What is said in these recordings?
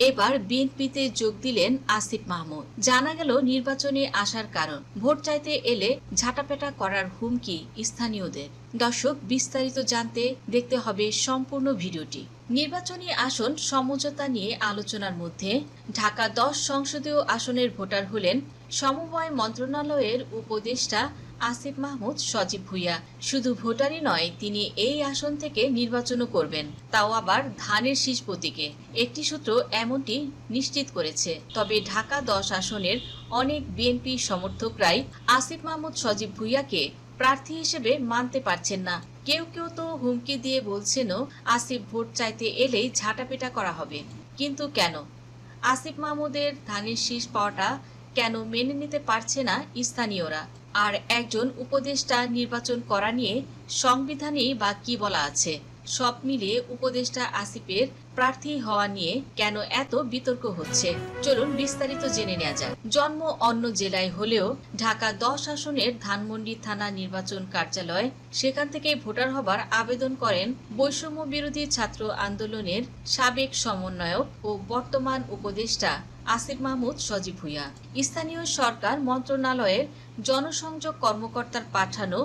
এবার বিএনপিতে যোগ দিলেন আসিফ মাহমুদ। জানা গেল, নির্বাচনে আসার কারণ। ভোট চাইতে এলে ঝাঁটাপেটা করার হুমকি স্থানীয়দের। দর্শক, বিস্তারিত জানতে দেখতে হবে সম্পূর্ণ ভিডিওটি। নির্বাচনী আসন সমঝোতা নিয়ে আলোচনার মধ্যে ঢাকা দশ সংসদীয় আসনের ভোটার হলেন সমবায় মন্ত্রণালয়ের উপদেষ্টা আসিফ মাহমুদ সজীব ভুইয়া। শুধু ভোটারই নয়, তিনি এই আসন থেকে নির্বাচনও করবেন। তাও আবার ধানের শীষ প্রতীকে। একটি সূত্র এমনটি নিশ্চিত করেছে। তবে ঢাকা দশ আসনের অনেক বিএনপি সমর্থকরাই আসিফ মাহমুদ সজীব ভুইয়াকে প্রার্থী হিসেবে মানতে পারছেন না। কেউ কেউ তো হুমকি দিয়ে বলছেনও আসিফ ভোট চাইতে এলেই ঝাঁটাপেটা করা হবে। কিন্তু কেন? আসিফ মাহমুদের ধানের শীষ পাওয়াটা কেন মেনে নিতে পারছে না স্থানীয়রা? আর একজন উপদেষ্টা নির্বাচন করা নিয়ে সংবিধানেই বা কি বলা আছে? সব মিলিয়ে উপদেষ্টা আসিফের প্রার্থী হওয়া নিয়ে কেন এত বিতর্ক হচ্ছে? চলুন বিস্তারিত জেনে নেওয়া যাক। জন্ম অন্য জেলায় হলেও ঢাকা দশ আসনের ধানমন্ডি থানা নির্বাচন কার্যালয়, সেখান থেকে ভোটার হবার আবেদন করেন বৈষম্য বিরোধী ছাত্র আন্দোলনের সাবেক সমন্বয়ক ও বর্তমান উপদেষ্টা আসিফ মাহমুদ সজীব ভুইয়া। স্থানীয় সরকার মন্ত্রণালয়ের জনসংযোগ কর্মকর্তার পাঠানো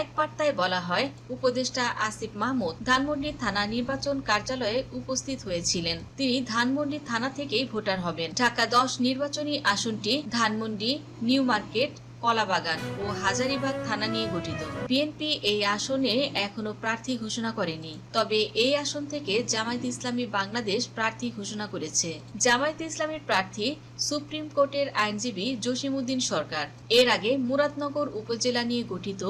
এক বার্তায় বলা হয়, উপদেষ্টা আসিফ মাহমুদ ধানমন্ডি থানা নির্বাচন কার্যালয়ে উপস্থিত হয়েছিলেন। তিনি ধানমন্ডি থানা থেকেই ভোটার হবেন। ঢাকা দশ নির্বাচনী আসনটি ধানমন্ডি, নিউ মার্কেট, কলাবাগান ও হাজারিবাগ থানা নিয়ে গঠিত। বিএনপি এই আসনে এখনও প্রার্থী ঘোষণা করেনি। তবে এই আসন থেকে জামায়াত ইসলামী বাংলাদেশ প্রার্থী ঘোষণা করেছে। জামায়াত ইসলামীর প্রার্থী সুপ্রিম কোর্টের আইনজীবী জসিমউদ্দিন সরকার। এর আগে মুরাদনগর উপজেলা নিয়ে গঠিত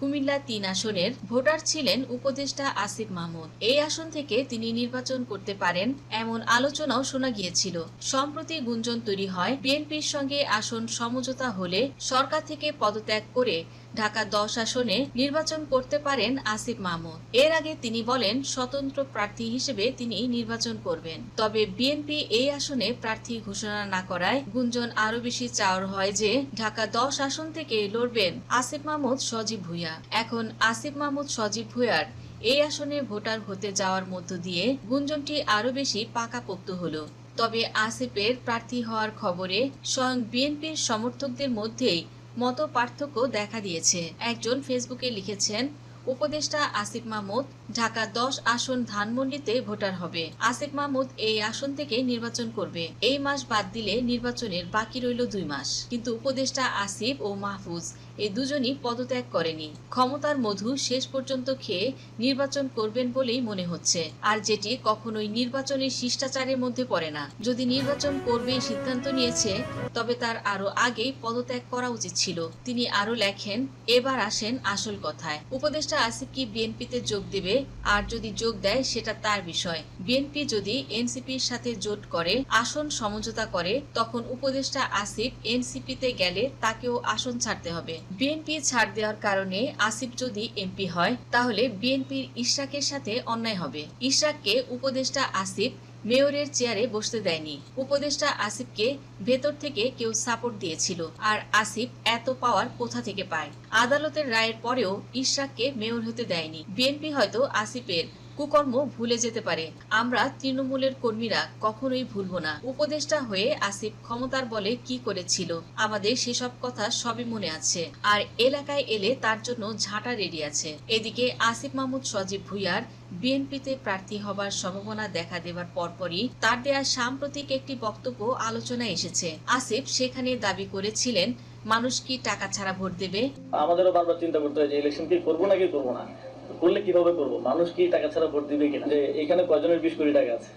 কুমিল্লা তিন আসনের ভোটার ছিলেন উপদেষ্টা আসিফ মাহমুদ। এই আসন থেকে তিনি নির্বাচন করতে পারেন এমন আলোচনাও শোনা গিয়েছিল। সম্প্রতি গুঞ্জন তৈরি হয়, বিএনপির সঙ্গে আসন সমঝোতা হলে সরকার থেকে পদত্যাগ করে ঢাকা দশ আসনে নির্বাচন করতে পারেন আসিফ মাহমুদ। এর আগে তিনি বলেন, স্বতন্ত্র প্রার্থী হিসেবে তিনি নির্বাচন করবেন। তবে বিএনপি এই আসনে প্রার্থী ঘোষণা না করায় গুঞ্জন আরও বেশি চাওয়ার হয় যে, ঢাকা দশ আসন থেকে লড়বেন আসিফ মাহমুদ সজীব ভুইয়া। এখন আসিফ মাহমুদ সজীব ভুইয়ার এই আসনে ভোটার হতে যাওয়ার মধ্য দিয়ে গুঞ্জনটি আরও বেশি পাকাপোক্ত হলো। তবে আসিফের প্রার্থী হওয়ার খবরে স্বয়ং বিএনপির সমর্থকদের মধ্যেই মত পার্থক্য দেখা দিয়েছে। একজন ফেসবুকে লিখেছেন উপদেষ্টা আসিফ মাহমুদ, ঢাকা দশ আসন ধানমন্ডিতে ভোটার হবে। আসিফ মাহমুদ এই আসন থেকে নির্বাচন করবে। এই মাস বাদ দিলে নির্বাচনের বাকি রইল দুই মাস। কিন্তু উপদেষ্টা আসিফ ও মাহফুজ এই দুজনই পদত্যাগ করেনি। ক্ষমতার মধু শেষ পর্যন্ত খেয়ে নির্বাচন করবেন বলেই মনে হচ্ছে। আর যেটি কখনোই নির্বাচনের শিষ্টাচারের মধ্যে পড়ে না। যদি নির্বাচন করবে সিদ্ধান্ত নিয়েছে, তবে তার আরও আগেই পদত্যাগ করা উচিত ছিল। তিনি আরও লেখেন, এবার আসেন আসল কথায়। উপদেষ্টা আসিফ কি বিএনপিতে যোগ দেবে? আর যদি যোগ দেয়, সেটা তার বিষয়। বিএনপি যদি এনসিপির সাথে জোট করে, আসন সমঝোতা করে, তখন উপদেষ্টা আসিফ এনসিপিতে গেলে তাকেও আসন ছাড়তে হবে। বিএনপি ছাড় দেওয়ার কারণে আসিফ যদি এমপি হয়, তাহলে বিএনপির ইশরাকের সাথে অন্যায় হবে। ইশরাককে উপদেষ্টা আসিফ মেয়রের চেয়ারে বসতে দেয়নি। উপদেষ্টা আসিফকে ভেতর থেকে কেউ সাপোর্ট দিয়েছিল। আর আসিফ এত পাওয়ার কোথা থেকে পায়? আদালতের রায়ের পরেও ইশরাককে মেয়র হতে দেয়নি। বিএনপি হয়তো আসিফের কুকর্ম ভুলে যেতে পারে। আমরা তৃণমূলের কর্মীরা কখনোই ভুলব না। উপদেষ্টা হয়ে আসিফ ক্ষমতার বলে কি করেছিল? আমাদের সেসব কথা সবই মনে আছে। আর এলাকায় এলে তার জন্য ঝাঁটা রেডি আছে। এদিকে আসিফ মাহমুদ সজীব ভুইয়ার বিএনপিতে প্রার্থী হবার সম্ভাবনা দেখা দেওয়ার পরপরই তার দেয়া সাম্প্রতিক একটি বক্তব্য আলোচনায় এসেছে। আসিফ সেখানে দাবি করেছিলেন, মানুষ কি টাকা ছাড়া ভোট দেবে? আমাদেরও বারবার চিন্তা করতে হয় যে, ইলেকশন কি করব নাকি করব না? করলে কীভাবে করব? মানুষ কি টাকা ছাড়া ভোট দিবে কিনা? যে এখানে কয়জনের বিশ কোটি টাকা আছে?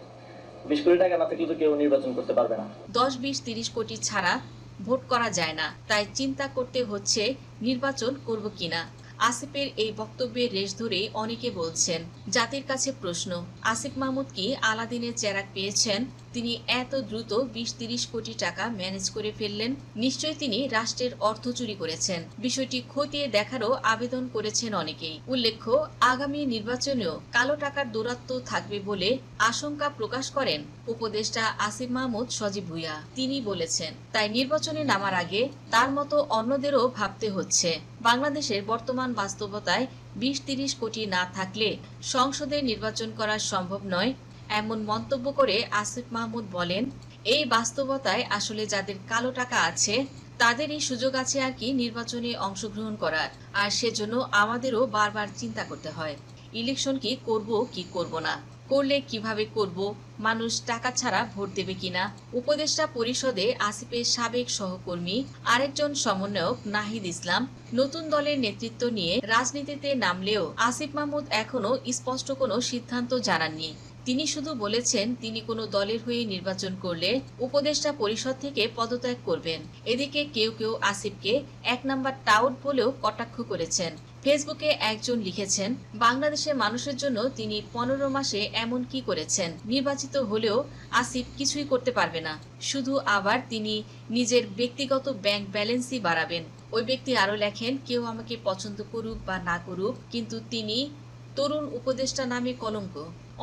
বিশ কোটি টাকা না থাকলে তো কেউ নির্বাচন করতে পারবে না। দশ, বিশ, তিরিশ কোটি ছাড়া ভোট করা যায় না। তাই চিন্তা করতে হচ্ছে, নির্বাচন করব কিনা? আসিফের এই বক্তব্যের রেশ ধরে অনেকে বলছেন, জাতির কাছে প্রশ্ন, আসিফ মাহমুদ কি আলাদিনের চেরাক পেয়েছেন? তিনি এত দ্রুত বিশ তিরিশ কোটি টাকা ম্যানেজ করে ফেললেন। নিশ্চয়ই তিনি রাষ্ট্রের অর্থ চুরি করেছেন। বিষয়টি খতিয়ে দেখারও আবেদন করেছেন অনেকেই। উল্লেখ্য, আগামী নির্বাচনেও কালো টাকার দৌরাত্ম থাকবে বলে আশঙ্কা প্রকাশ করেন উপদেষ্টা আসিফ মাহমুদ সজীব ভুইয়া। তিনি বলেছেন, তাই নির্বাচনে নামার আগে তার মতো অন্যদেরও ভাবতে হচ্ছে। বাংলাদেশের বর্তমান বাস্তবতায় বিশ তিরিশ কোটি না থাকলে সংসদে নির্বাচন করা সম্ভব নয়। এমন মন্তব্য করে আসিফ মাহমুদ বলেন, এই বাস্তবতায় আসলে যাদের কালো টাকা আছে, তাদেরই সুযোগ আছে আর কি নির্বাচনে অংশগ্রহণ করার। আর সেজন্য আমাদেরও বারবার চিন্তা করতে হয়। ইলেকশন কি করব কি করব না? করলে কীভাবে করব? মানুষ টাকা ছাড়া ভোট দেবে কিনা? উপদেষ্টা পরিষদে আসিফের সাবেক সহকর্মী আরেকজন সমন্বয়ক নাহিদ ইসলাম নতুন দলের নেতৃত্ব নিয়ে রাজনীতিতে নামলেও আসিফ মাহমুদ এখনও স্পষ্ট কোনো সিদ্ধান্ত জানাননি। তিনি শুধু বলেছেন, তিনি কোনো দলের হয়ে নির্বাচন করলে উপদেষ্টা পরিষদ থেকে পদত্যাগ করবেন। এদিকে কেউ কেউ আসিফকে এক নাম্বার টাউট বলেও কটাক্ষ করেছেন। ফেসবুকে একজন লিখেছেন, বাংলাদেশের মানুষের জন্য তিনি পনেরো মাসে এমন কি করেছেন, নির্বাচিত হলেও আসিফ কিছুই করতে পারবে না। শুধু আবার তিনি নিজের ব্যক্তিগত ব্যাংক ব্যালেন্সই বাড়াবেন। ওই ব্যক্তি আরও লেখেন, কেউ আমাকে পছন্দ করুক বা না করুক, কিন্তু তিনি তরুণ উপদেষ্টা নামে কলঙ্ক।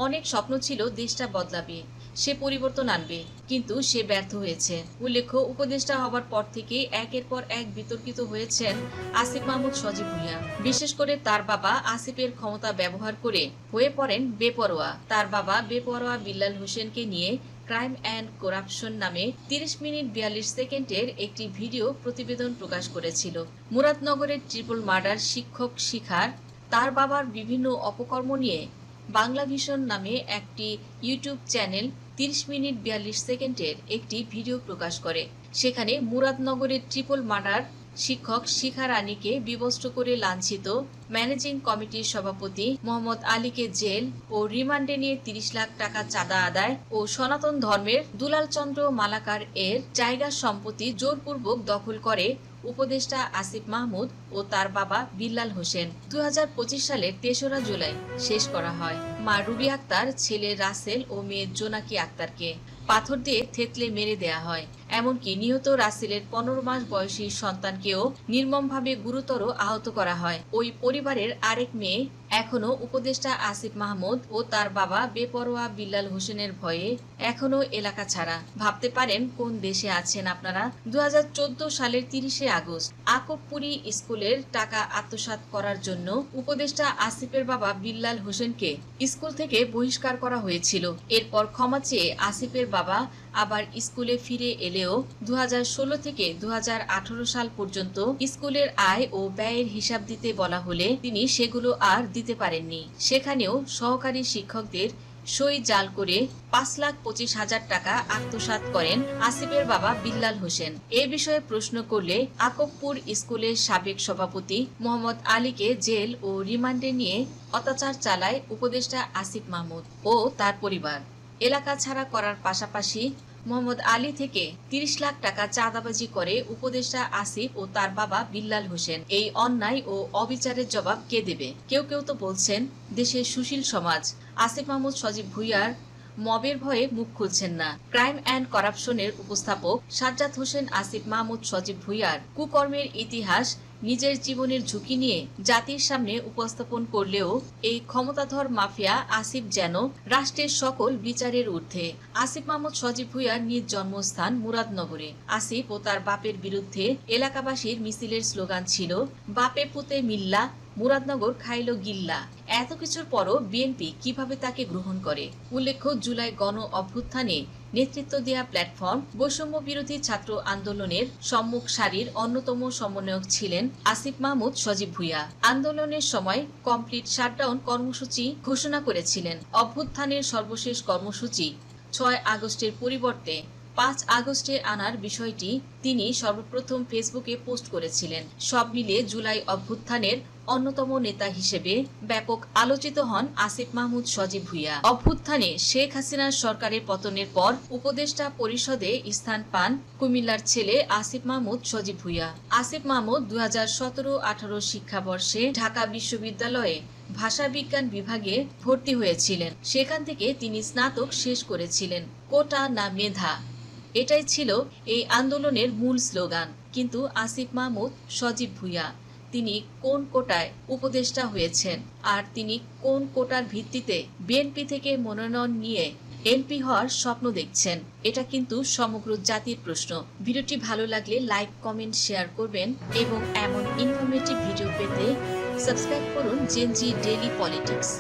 অনেক স্বপ্ন ছিল দেশটা বদলাবে, সে পরিবর্তন আনবে, কিন্তু সে ব্যর্থ হয়েছে। উল্লেখ্য, উপদেষ্টা হবার পর থেকে একের পর এক বিতর্কিত হয়েছেন আসিফ মাহমুদ, সজীব ভুঁইয়া। বিশেষ করে তার বাবা আসিফের ক্ষমতা ব্যবহার করে হয়ে পড়েন বেপরোয়া। তার বাবা বেপরোয়া বিল্লাল হোসেনকে নিয়ে ক্রাইম অ্যান্ড করাপশন নামে তিরিশ মিনিট বিয়াল্লিশ সেকেন্ডের একটি ভিডিও প্রতিবেদন প্রকাশ করেছিল। মুরাদনগরের ট্রিপল মার্ডার শিক্ষক শিখার তার বাবার বিভিন্ন অপকর্ম নিয়ে বাংলা ভিশন নামে একটি ইউটিউব চ্যানেল তিরিশ মিনিট বিয়াল্লিশ সেকেন্ডের একটি ভিডিও প্রকাশ করে। সেখানে মুরাদনগরের ট্রিপল মার্ডার শিক্ষক শিখা রানীকে বিবস্ত্র করে লাঞ্ছিত ম্যানেজিং কমিটির সভাপতি মোহাম্মদ আলীকে জেল ও রিমান্ডে নিয়ে তিরিশ লাখ টাকা চাঁদা আদায় ও সনাতন ধর্মের দুলাল চন্দ্র মালাকার এর জায়গা সম্পত্তি জোরপূর্বক দখল করে উপদেষ্টা আসিফ মাহমুদ ও তার বাবা বিল্লাল হোসেন। দুই হাজার পঁচিশ সালের তেসরা জুলাই শেষ করা হয়। মা রুবি আক্তার, ছেলে রাসেল ও মেয়ে জোনাকি আক্তারকে। পাথর দিয়ে থেতলে মেরে দেয়া হয়। এমনকি নিহত রাসেলের পনেরো মাস বয়সী সন্তানকেও নির্মমভাবে গুরুতর আহত করা হয়। ওই পরিবারের আরেক মেয়ে এখনও উপদেষ্টা আসিফ মাহমুদ ও তার বাবা বেপরোয়া বিল্লাল হোসেনের ভয়ে এখনও এলাকা ছাড়া। ভাবতে পারেন কোন দেশে আছেন আপনারা? দু হাজার চোদ্দ সালের তিরিশে আগস্ট, আকবপুরি স্কুলের টাকা আত্মসাৎ করার জন্য উপদেষ্টা আসিফের বাবা বিল্লাল হোসেনকে স্কুল থেকে বহিষ্কার করা হয়েছিল। এরপর ক্ষমা চেয়ে আসিফের বাবা আবার স্কুলে ফিরে এলেও দু হাজার ষোলো থেকে দু হাজার আঠারো সাল পর্যন্ত স্কুলের আয় ও ব্যয়ের হিসাব দিতে বলা হলে তিনি সেগুলো আর দিতে পারেননি। সেখানেও সহকারী শিক্ষকদের সই জাল করে পাঁচ লাখ পঁচিশ হাজার টাকা আত্মসাৎ করেন আসিফের বাবা বিল্লাল হোসেন। এ বিষয়ে প্রশ্ন করলে আকবপুর স্কুলের সাবেক সভাপতি মোহাম্মদ আলীকে জেল ও রিমান্ডে নিয়ে অত্যাচার চালায় উপদেষ্টা আসিফ মাহমুদ ও তার পরিবার। এলাকা ছাড়া করার পাশাপাশি মোহাম্মদ আলী থেকে তিরিশ লাখ টাকা চাঁদাবাজি করে উপদেষ্টা আসিফ ও তার বাবা বিল্লাল হোসেন। এই অন্যায় ও অবিচারের জবাব কে দেবে? কেউ কেউ তো বলছেন, দেশের সুশীল সমাজ। আসিফ মাহমুদ সজীব ভুইয়ার মবের ভয়ে মুখ খুলছেন না। ক্রাইম অ্যান্ড করাপশনের উপস্থাপক সাজ্জাদ হোসেন আসিফ মাহমুদ সজীব ভুইয়ার কুকর্মের ইতিহাস নিজের জীবনের ঝুঁকি নিয়ে জাতির সামনে উপস্থাপন করলেও এই ক্ষমতাধর মাফিয়া আসিফ যেন রাষ্ট্রের সকল বিচারের ঊর্ধ্বে। আসিফ মাহমুদ সজীব ভুইয়ার নিজ জন্মস্থান মুরাদনগরে। আসিফ ও তার বাপের বিরুদ্ধে এলাকাবাসীর মিছিলের স্লোগান ছিল, বাপে পুতে মিল্লা, মুরাদনগর খাইল গিল্লা। এত কিছুর পরও বিএনপি কীভাবে তাকে গ্রহণ করে? উল্লেখ্য, জুলাই গণ অভ্যুত্থানে নেতৃত্ব দেয়া প্ল্যাটফর্ম বৈষম্য বিরোধী ছাত্র আন্দোলনের সম্মুখ সারির অন্যতম সমন্বয়ক ছিলেন আসিফ মাহমুদ সজীব ভুইয়া। আন্দোলনের সময় কমপ্লিট শাটডাউন কর্মসূচি ঘোষণা করেছিলেন। অভ্যুত্থানের সর্বশেষ কর্মসূচি ছয় আগস্টের পরিবর্তে পাঁচ আগস্টে আনার বিষয়টি তিনি সর্বপ্রথম ফেসবুকে পোস্ট করেছিলেন। সব মিলিয়ে জুলাই অভ্যুত্থানের অন্যতম নেতা হিসেবে ব্যাপক আলোচিত হন আসিফ মাহমুদ সজীব ভুইয়া। অভ্যুত্থানে শেখ হাসিনার সরকারের পতনের পর উপদেষ্টা পরিষদে স্থান পান কুমিল্লার ছেলে আসিফ মাহমুদ সজীব ভুইয়া। আসিফ মাহমুদ দু হাজার সতেরো আঠারো শিক্ষাবর্ষে ঢাকা বিশ্ববিদ্যালয়ে ভাষা বিজ্ঞান বিভাগে ভর্তি হয়েছিলেন। সেখান থেকে তিনি স্নাতক শেষ করেছিলেন। কোটা না মেধা। এটাই ছিল এই আন্দোলনের মূল স্লোগান। কিন্তু আসিফ মাহমুদ সজীব ভুইয়া তিনি কোন কোটায় উপদেষ্টা হয়েছেন আর তিনি কোন কোটার ভিত্তিতে বিএনপি থেকে মনোনয়ন নিয়ে এমপি হওয়ার স্বপ্ন দেখছেন, এটা কিন্তু সমগ্র জাতির প্রশ্ন। ভিডিওটি ভালো লাগলে লাইক, কমেন্ট, শেয়ার করবেন এবং এমন ইনফরমেটিভ ভিডিও পেতে সাবস্ক্রাইব করুন জেনজি ডেইলি পলিটিক্স